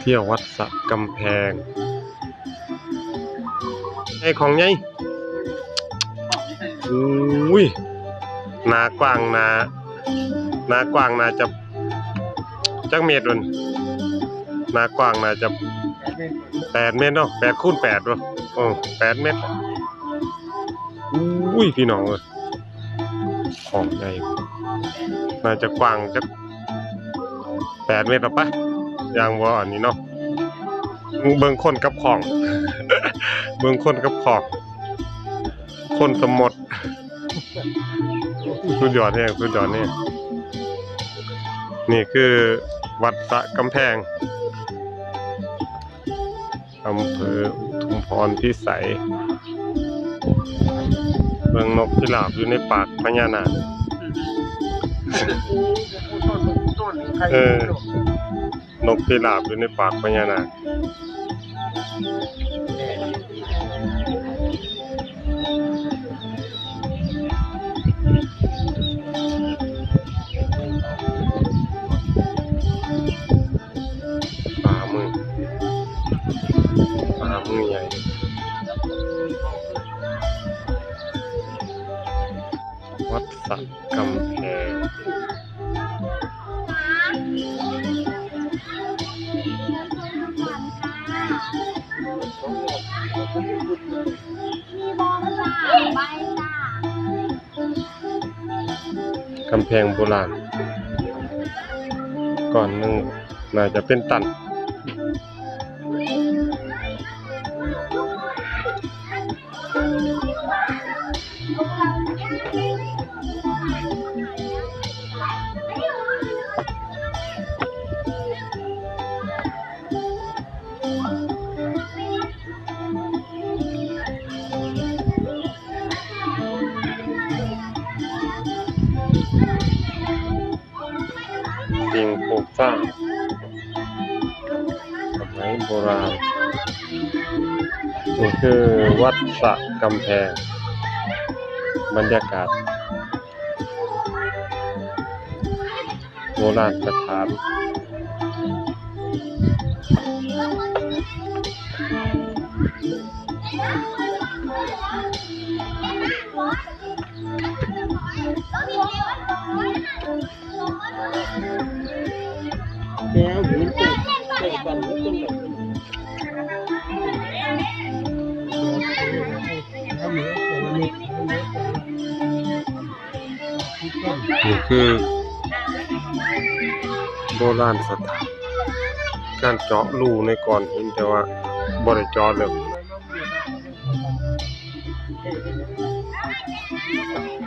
เที่ยววัดสะกำแพงไอ้ของไงอุ้ยนากว้างนานากว้างนาจะจักเมตรมันนากว้างนาจะแปดเมตรเนาะแปดคูณแปดวะโอ้แปดเมตรอุ้ยพี่น้องเอ้ยของใหญ่น่าจะกว้างจักแปดเมตรหรอปะ ย่างว่าอันนี้เนาะเบิ่งคนกับของ เบิ่งคนกับของ คนสมมดสุดยอดแห่งสุดยอดนี่นี่คือวัดสะกำแพงอำเภออุทุมพรพิสัยเบืองนกพิราบอยู่ในปากพญานาคเออ นกพิราบอยู่ในปากพญานาคฝ่ามือฝ่ามือใหญ่วัดสักกำแพง กำแพงโบราณ ก่อนหนึ่งน่าจะเป็นตัน สิ่งปลูกสร้างสมัยโบราณนี่คือวัดสะกำแพง บรรยากาศ โบราณสถาน แก้วหินตุกเต็มกันไม่ต้องแบบน้ำเหลือแต่ละนิดน้ำเหลือแต่ละนิดนี่คือโบราณสถานการเจาะรูในก้อนหินแต่ว่าบริจาะเลย Bye.